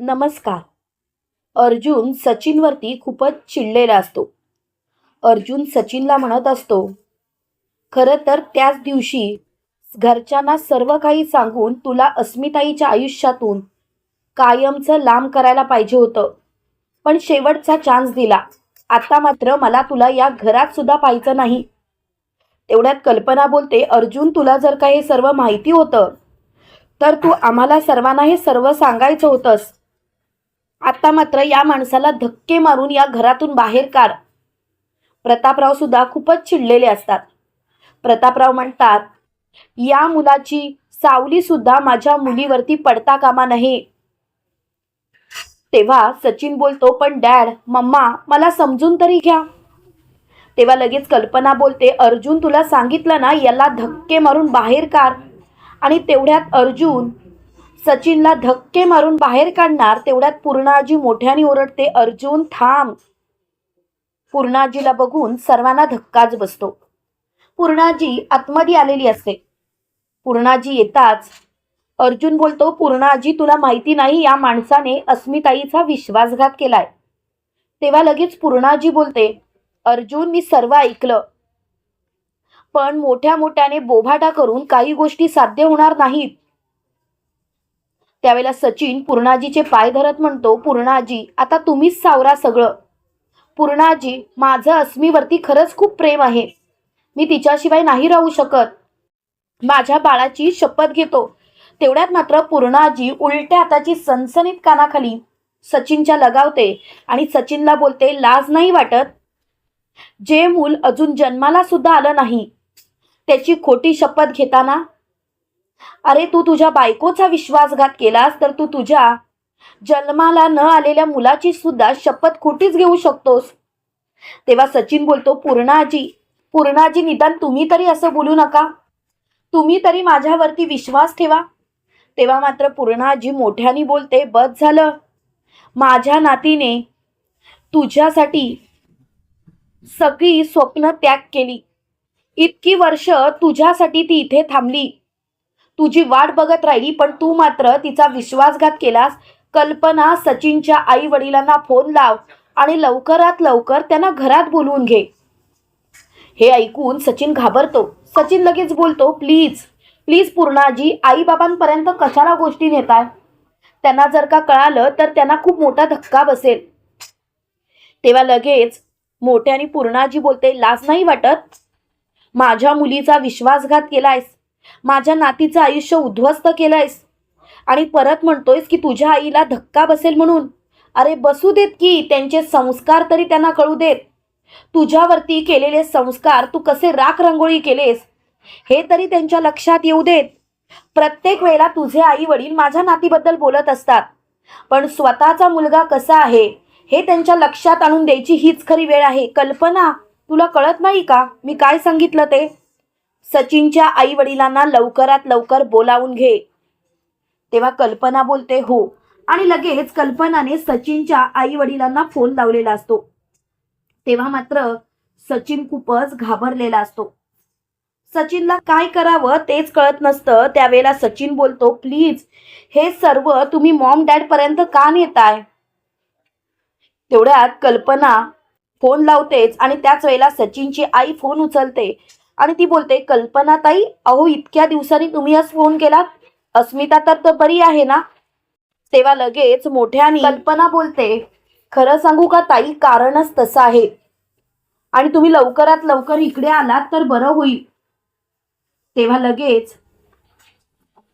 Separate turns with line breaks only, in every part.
नमस्कार. अर्जुन सचिनवरती खूपच चिडलेला असतो. अर्जुन सचिनला म्हणत असतो खरं तर त्याच दिवशी घरच्यांना सर्व काही सांगून तुला अस्मिताईच्या आयुष्यातून कायमचं लांब करायला पाहिजे होतं. पण शेवटचा चान्स दिला. आता मात्र मला तुला या घरात सुद्धा पाहायचं नाही. तेवढ्यात कल्पना बोलते अर्जुन तुला जर का हे सर्व माहिती होतं तर तू आम्हाला सर्वांना हे सर्व सांगायचं होतंस. आता मात्र या माणसाला धक्के मारून या घरातून बाहेर काढ. प्रतापराव सुद्धा खूपच चिडलेले असतात. प्रतापराव म्हणतात या मुलाची सावली सुद्धा माझ्या मुलीवरती पडता कामा नये. तेव्हा सचिन बोलतो पण डॅड मम्मा मला समजून तरी घ्या. तेव्हा लगेच कल्पना बोलते अर्जुन तुला सांगितलं ना याला धक्के मारून बाहेर काढ. आणि तेवढ्यात अर्जुन सचिनला धक्के मारून बाहेर काढणार तेवढ्यात पूर्णाजी मोठ्याने ओरडते अर्जुन थांब. पूर्णाजीला बघून सर्वांना धक्काच बसतो. पूर्णाजी आतमध्ये आलेली असते. पूर्णाजी येताच अर्जुन बोलतो पूर्णाजी तुला माहिती नाही या माणसाने अस्मिताईचा विश्वासघात केलाय. तेव्हा लगेच पूर्णाजी बोलते अर्जुन मी सर्व ऐकलं. पण मोठ्या मोठ्याने बोभाटा करून काही गोष्टी साध्य होणार नाहीत. त्यावेळेला सचिन पूर्णाजीचे पाय धरत म्हणतो पूर्णाजी आता तुम्हीच सावरा सगळं. पूर्णाजी माझं अस्मीवरती खरंच खूप प्रेम आहे. मी तिच्याशिवाय नाही राहू शकत. माझ्या बाळाची शपथ घेतो. तेवढ्यात मात्र पूर्णाजी उलट्या हाताची सनसनीत कानाखाली सचिनच्या लगावते आणि सचिनला बोलते लाज नाही वाटत? जे मूल अजून जन्माला सुद्धा आलं नाही. त्याची खोटी शपथ घेताना अरे तू तुझ्या बायकोचा विश्वासघात केलास तर तू तुझ्या जन्माला न आलेल्या मुलाची सुद्धा शपथ खोटीच घेऊ शकतोस. तेव्हा सचिन बोलतो पूर्णाजी पूर्णाजी निदान तुम्ही तरी असं बोलू नका. तुम्ही तरी माझ्यावरती विश्वास ठेवा. तेव्हा मात्र पूर्णाजी मोठ्याने बोलते बस झालं. माझ्या नातीने तुझ्यासाठी सगळी स्वप्न त्याग केली. इतकी वर्ष तुझ्यासाठी ती इथे थांबली. तुझी वाट बघत राहिली पण तू मात्र तिचा विश्वासघात केलास. कल्पना सचिनच्या आई वडिलांना फोन लाव आणि लवकरात लवकर त्यांना घरात बोलवून घे. हे ऐकून सचिन घाबरतो. सचिन लगेच बोलतो प्लीज प्लीज पूर्णाजी आईबाबांपर्यंत कशाला गोष्टी नेताय? त्यांना जर का कळालं तर त्यांना खूप मोठा धक्का बसेल. तेव्हा लगेच मोठ्याने पूर्णाजी बोलते लाज नाही वाटत? माझ्या मुलीचा विश्वासघात केलायस. माझ्या नातीचं आयुष्य उद्ध्वस्त केलंयस. आणि परत म्हणतोयस की तुझ्या आईला धक्का बसेल म्हणून. अरे बसू देत की त्यांचे संस्कार तरी त्यांना कळू देत. तुझ्यावरती केलेले संस्कार तू कसे राख रंगोळी केलेस हे तरी त्यांच्या लक्षात येऊ देत. प्रत्येक वेळेला तुझे आई वडील माझ्या नातीबद्दल बोलत असतात. पण स्वतःचा मुलगा कसा आहे हे त्यांच्या लक्षात आणून द्यायची हीच खरी वेळ आहे. कल्पना तुला कळत नाही का? मी काय सांगितलं ते? सचिनच्या आई वडिलांना लवकरात लवकर बोलावून घे. तेव्हा कल्पना बोलते हो. आणि लगेच कल्पनाने सचिनच्या आई वडिलांना फोन लावलेला असतो. तेव्हा मात्र सचिन खूपच घाबरलेला असतो. सचिनला काय करावं तेच कळत नसतं. त्यावेळेला सचिन बोलतो प्लीज हे सर्व तुम्ही मॉम डॅड पर्यंत का नेताय? तेवढ्यात कल्पना फोन लावतेच आणि त्याच वेळेला सचिनची आई फोन उचलते. आणि ती बोलते कल्पना ताई अहो इतक्या दिवसांनी तुम्ही आज फोन केला अस्मिता तर तर बरी आहे ना? तेव्हा लगेच मोठ्याने कल्पना बोलते खरं सांगू का ताई कारणच तसं आहे. आणि तुम्ही लवकरात लवकर इकडे आलात तर बरं होईल. तेव्हा लगेच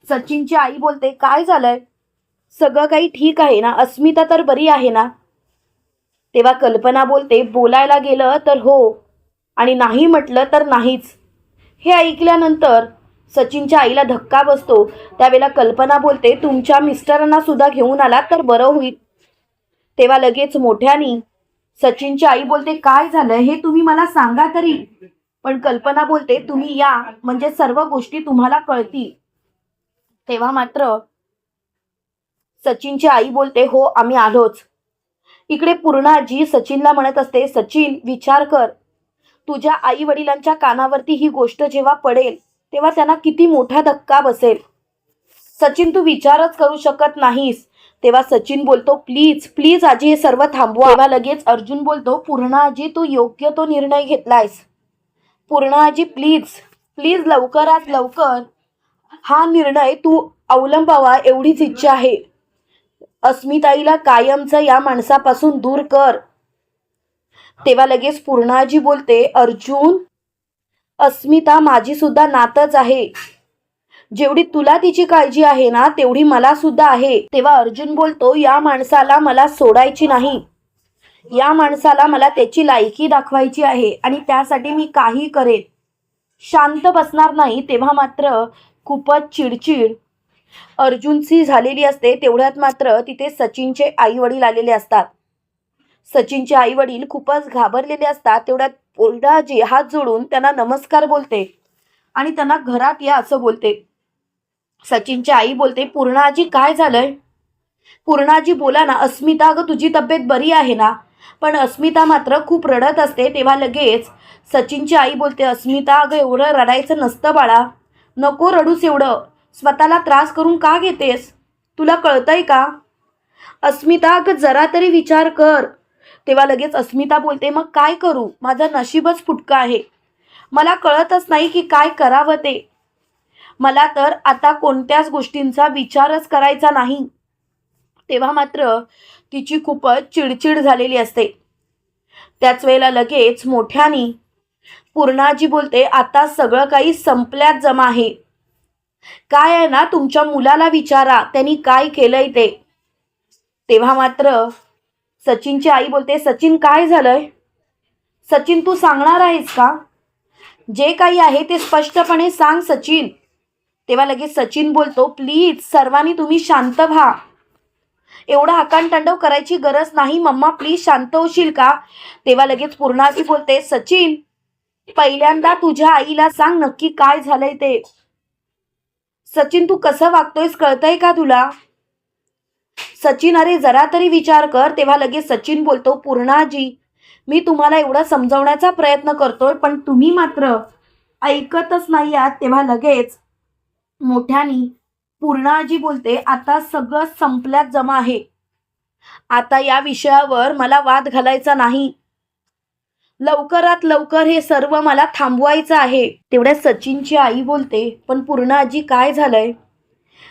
सचिनची आई बोलते काय झालंय? सगळं काही ठीक आहे ना? अस्मिता तर बरी आहे ना? तेव्हा कल्पना बोलते बोलायला गेलं तर हो. आणि नाही म्हटलं तर नाहीच. हे ऐकल्यानंतर सचिनच्या आईला धक्का बसतो. त्यावेळेला कल्पना बोलते तुमच्या मिस्टरांना सुद्धा घेऊन आलात तर बरं होईल. तेव्हा लगेच मोठ्यानी सचिनची आई बोलते काय झालं? हे तुम्ही मला सांगा तरी. पण कल्पना बोलते तुम्ही या. म्हणजे सर्व गोष्टी तुम्हाला कळतील. तेव्हा मात्र सचिनची आई बोलते हो आम्ही आलोच. इकडे पूर्णाजी सचिनला म्हणत असते सचिन विचार कर. तुझ्या आई वडिलांच्या कानावरती ही गोष्ट जेव्हा पडेल तेव्हा त्यांना किती मोठा धक्का बसेल. सचिन तू विचारच करू शकत नाहीस. तेव्हा सचिन बोलतो प्लीज प्लीज आजी हे सर्व थांबवा. तेव्हा लगेच अर्जुन बोलतो पूर्णा आजी तू योग्य तो निर्णय घेतलायस. पूर्णा आजी प्लीज प्लीज लवकरात लवकर हा निर्णय तू अवलंबावा एवढीच इच्छा आहे. अस्मिताईला कायमचं या माणसापासून दूर कर. तेव्हा लगेच पूर्णाजी बोलते अर्जुन अस्मिता माझी सुद्धा नातच आहे. जेवढी तुला तिची काळजी आहे ना तेवढी मला सुद्धा आहे. तेव्हा अर्जुन बोलतो या माणसाला मला सोडायची नाही. या माणसाला मला त्याची लायकी दाखवायची आहे आणि त्यासाठी मी काही करेन. शांत बसणार नाही. तेव्हा मात्र खूपच चिडचिड अर्जुनची झालेली असते तेवढ्यात मात्र तिथे सचिनचे आई वडील आलेले असतात. सचिनचे आई वडील खूपच घाबरलेले असतात तेवढ्यात ओरडाजी हात जोडून त्यांना नमस्कार बोलते आणि त्यांना घरात या असं बोलते. सचिनची आई बोलते पूर्णाजी काय झालंय? पूर्णाजी बोला ना अस्मिता अगं तुझी तब्येत बरी आहे ना? पण अस्मिता मात्र खूप रडत असते तेव्हा लगेच सचिनची आई बोलते अस्मिता अगं एवढं रडायचं नसतं बाळा. नको रडूस एवढं. स्वतःला त्रास करून का घेतेस? तुला कळतंय का? अस्मिता अगं जरा तरी विचार कर. तेव्हा लगेच अस्मिता बोलते मग काय करू? माझं नशीबच फुटकं आहे. मला कळतच नाही की काय करावं ते. मला तर आता कोणत्याच गोष्टींचा विचारच करायचा नाही. तेव्हा मात्र तिची खूपच चिडचिड झालेली असते. त्याच वेळेला लगेच मोठ्यानी पूर्णाजी बोलते आता सगळं काही संपल्यात जमा आहे. काय आहे ना तुमच्या मुलाला विचारा त्यांनी काय केलंय ते. तेव्हा मात्र सचिनची आई बोलते सचिन काय झालंय? सचिन तू सांगणार आहेस का? जे काही आहे ते स्पष्टपणे सांग सचिन. तेव्हा लगेच सचिन बोलतो प्लीज सर्वांनी तुम्ही शांत व्हा. एवढा हाकांतांडव करायची गरज नाही मम्मा प्लीज शांत होशील का? तेव्हा लगेच पूर्णाजी बोलते सचिन पहिल्यांदा तुझ्या आईला सांग नक्की काय झालंय ते. सचिन तू कसं वागतोयस कळतंय का तुला? सचिन अरे जरा तरी विचार कर. तेव्हा लगेच सचिन बोलतो पूर्णाजी मी तुम्हाला एवढं समजवण्याचा प्रयत्न करतोय पण तुम्ही मात्र ऐकतच नाही आहात. तेव्हा लगेच मोठ्यानी पूर्णाजी बोलते आता सगळं संपल्यात जमा आहे. आता या विषयावर मला वाद घालायचा नाही. लवकरात लवकर हे सर्व मला थांबवायचं आहे. तेवढ्या सचिनची आई बोलते पण पूर्णाजी काय झालंय?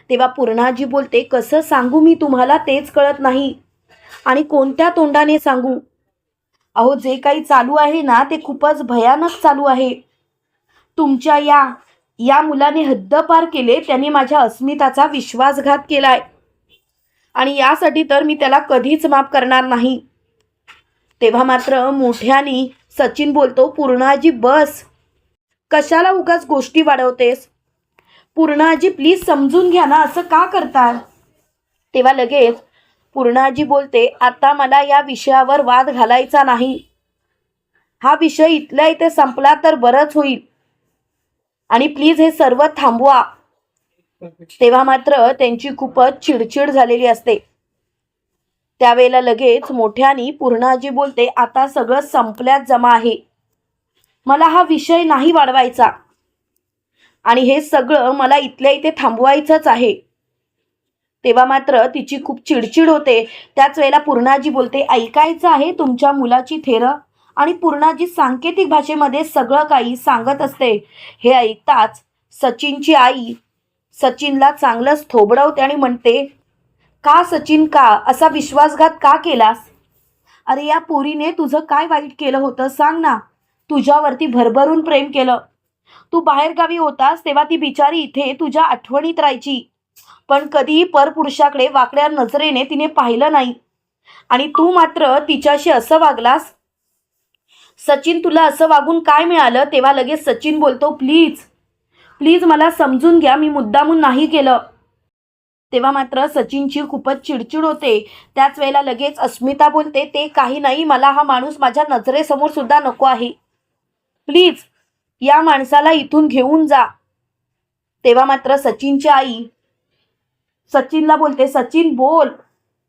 तेव्हा पूर्णाजी बोलते कसं सांगू मी तुम्हाला? तेच कळत नाही. आणि कोणत्या तोंडाने सांगू? अहो जे काही चालू आहे ना ते खूपच भयानक चालू आहे. तुमच्या या या मुलाने हद्दपार केले त्याने माझ्या अस्मिताचा विश्वासघात केलाय. आणि यासाठी तर मी त्याला कधीच माफ करणार नाही. तेव्हा मात्र मोठ्यानी सचिन बोलतो पूर्णाजी बस. कशाला उगाच गोष्टी वाढवतेस? पूर्णाजी प्लीज समजून घ्या ना असं का करतात तेव्हा लगेच पूर्णाजी बोलते आता मला या विषयावर वाद घालायचा नाही. हा विषय इथल्या इथे संपला तर बरंच होईल. आणि प्लीज हे सर्व थांबवा. तेव्हा मात्र त्यांची खूपच चिडचिड झालेली असते. त्यावेळेला लगेच मोठ्यानी पूर्णाजी बोलते आता सगळं संपल्यात जमा आहे. मला हा विषय नाही वाढवायचा. आणि हे सगळं मला इथल्या इथे थांबवायचंच आहे. तेव्हा मात्र तिची खूप चिडचिड होते. त्याच वेळेला पूर्णाजी बोलते ऐकायचं आहे तुमच्या मुलाची थेरं? आणि पूर्णाजी सांकेतिक भाषेमध्ये सगळं काही सांगत असते. हे ऐकताच सचिनची आई सचिनला चांगलंच थोबडवते आणि म्हणते का सचिन का? असा विश्वासघात का केलास? अरे या पोरीने तुझं काय वाईट केलं होतं? सांग ना. तुझ्यावरती भरभरून प्रेम केलं. तू बाहेरगावी होतास तेव्हा ती बिचारी इथे तुझ्या आठवणीत राहायची. पण कधीही परपुरुषाकडे वाकड्या नजरेने तिने पाहिलं नाही. आणि तू मात्र तिच्याशी असं वागलास? सचिन तुला असं वागून काय मिळालं? तेव्हा लगेच सचिन बोलतो प्लीज प्लीज मला समजून घ्या मी मुद्दामून नाही केलं. तेव्हा मात्र सचिनची खूपच चिडचिड होते. त्याच वेळेला लगेच अस्मिता बोलते ते काही नाही मला हा माणूस माझ्या नजरेसमोर सुद्धा नको आहे. प्लीज या माणसाला इथून घेऊन जा. तेव्हा मात्र सचिनची आई सचिनला बोलते सचिन बोल.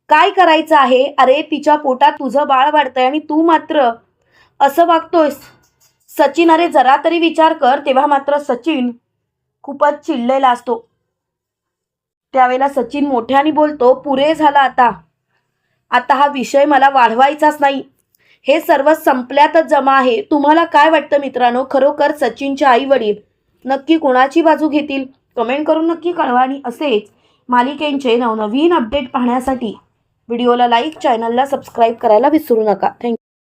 काय करायचं आहे? अरे तिच्या पोटात तुझं बाळ वाढतंय आणि तू मात्र असं वागतोयस. सचिन अरे जरा तरी विचार कर. तेव्हा मात्र सचिन खूपच चिडलेला असतो. त्यावेळेला सचिन मोठ्याने बोलतो पुरे झाला आता. आता हा विषय मला वाढवायचाच नाही. हे सर्व संपल्यातच जमा आहे. तुम्हाला काय वाटतं मित्रांनो? खरोखर सचिनचे आई वडील नक्की कोणाची बाजू घेतील? कमेंट करून नक्की कळवा आणि असेच मालिकेंचे नवनवीन अपडेट पाहण्यासाठी व्हिडिओला लाईक चॅनलला सबस्क्राईब करायला विसरू नका. थँक्यू